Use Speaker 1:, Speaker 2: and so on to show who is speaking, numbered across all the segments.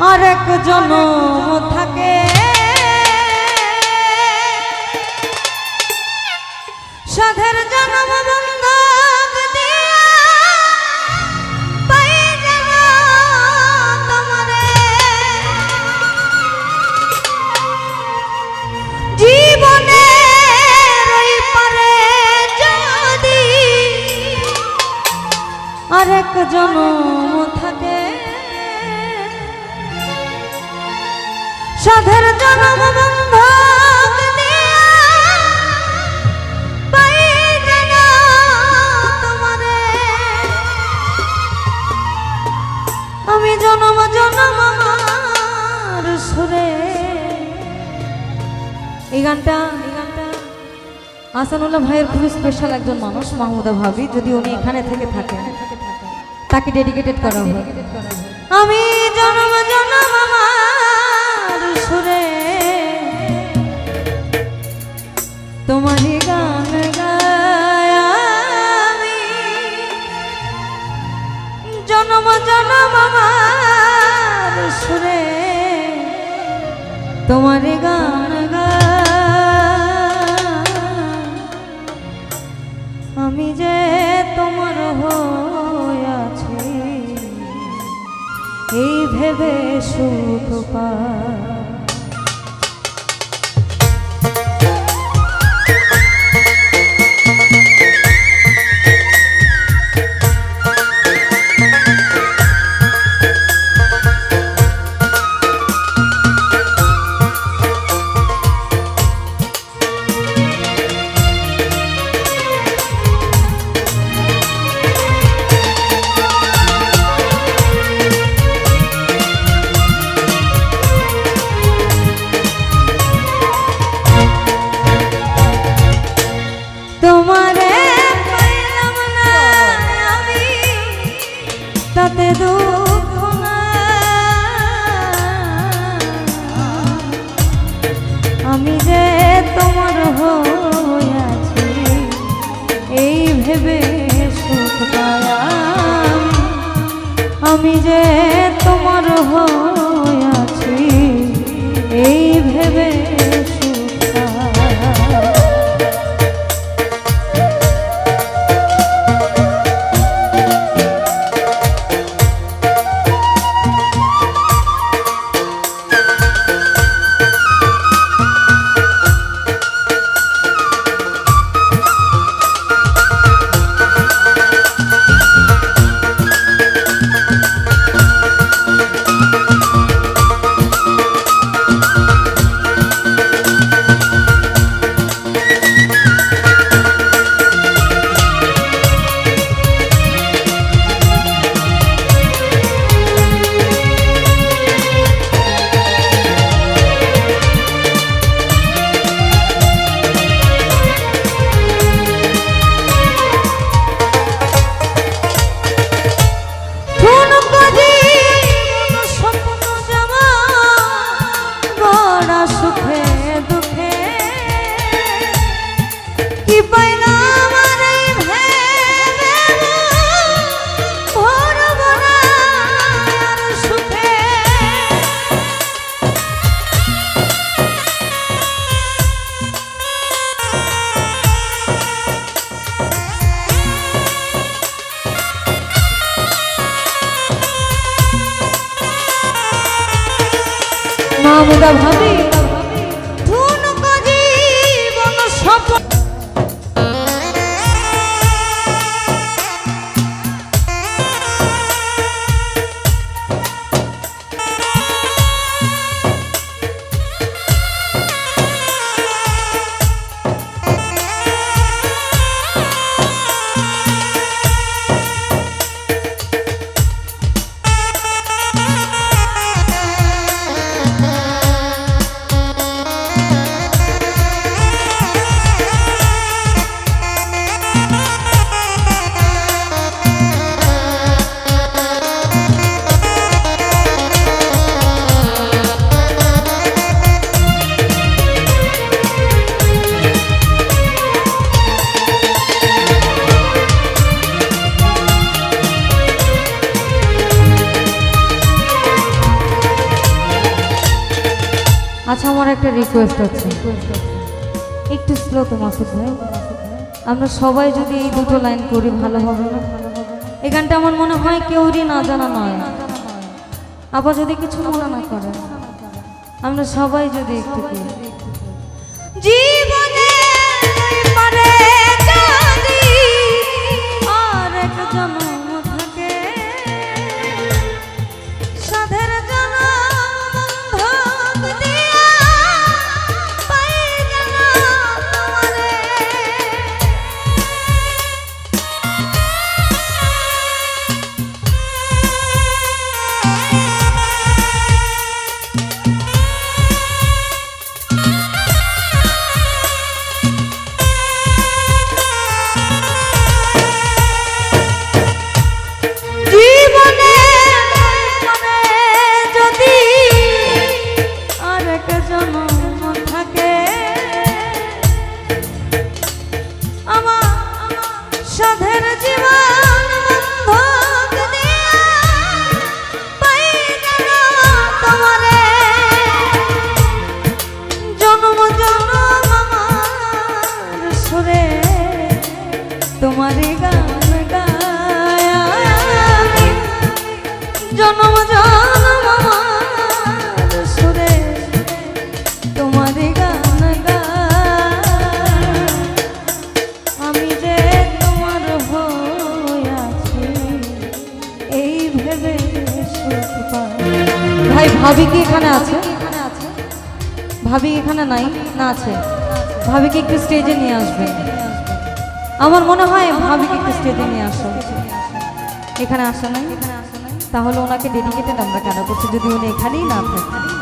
Speaker 1: আরেক জনম থাকে। সাধের জনম আরেক জনম সাধের জনম আমি জনম জনম সুরে। এই গানটা আসানুল্লাহ ভাইয়ের খুবই স্পেশাল একজন মানুষ, মাহমুদা ভাবি, যদি উনি এখানে থেকে থাকেন, তাকে ডেডিকেটেড করা হয় আমি জনম জনম আমার তোমারই গান গাই আমি। জনম জনম আমার সুরে। তোমারই গান আমি যে তোমার হয়েছি এই ভেবে সুখ পাই। মামুদা ভাবি। আমার একটা রিকোয়েস্ট আছে। একটু স্লো তো মাসুদ ভাই আমরা সবাই যদি এই দুটো লাইন করি, ভালো হবে না? এই গানটা আমার মনে হয় কেউরই না জানা নয়। আবার যদি কিছু মনে না করে আমরা সবাই যদি একটু করি। জীবনে আর এক জন্ম জন্ম জন্ম আমার সুরে। তোমারই গান গায়। আমি যে তোমার হয়ে আছি এই ভেবে ভাই ভাবি কি এখানে আছে? ভাবি এখানে নাই না আছে। ভাবিকে একটু স্টেজে নিয়ে আসবে। আমার মনে হয় ভাবিকে একটু স্টেজে নিয়ে আসো। এখানে আসা নাই? তাহলে ওনাকে ডেডিকেটেড আমরা কেন করছি যদি উনি এখানেই না থাকে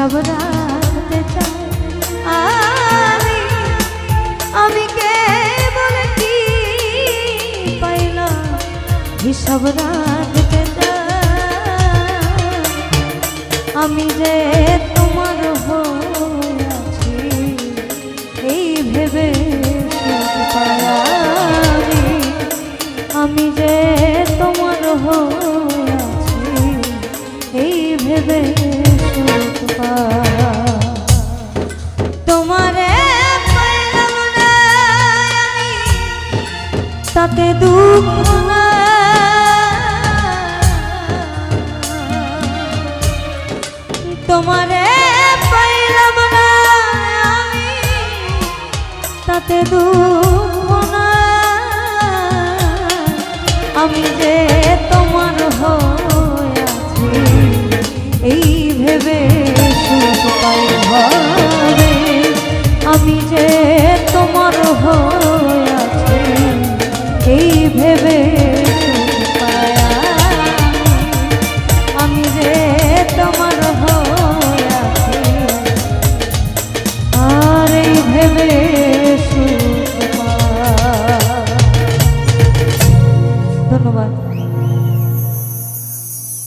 Speaker 1: হিসাব রাখতে চাই আমি আমি কেবল কি পাইলাম হিসাব রাখতে আমি যে তোমার আছি এই ভেবে আমি। যে তোমার আছি, এই ভেবে তোমারে। পাইলাম তাতে দুঃখ ভেবে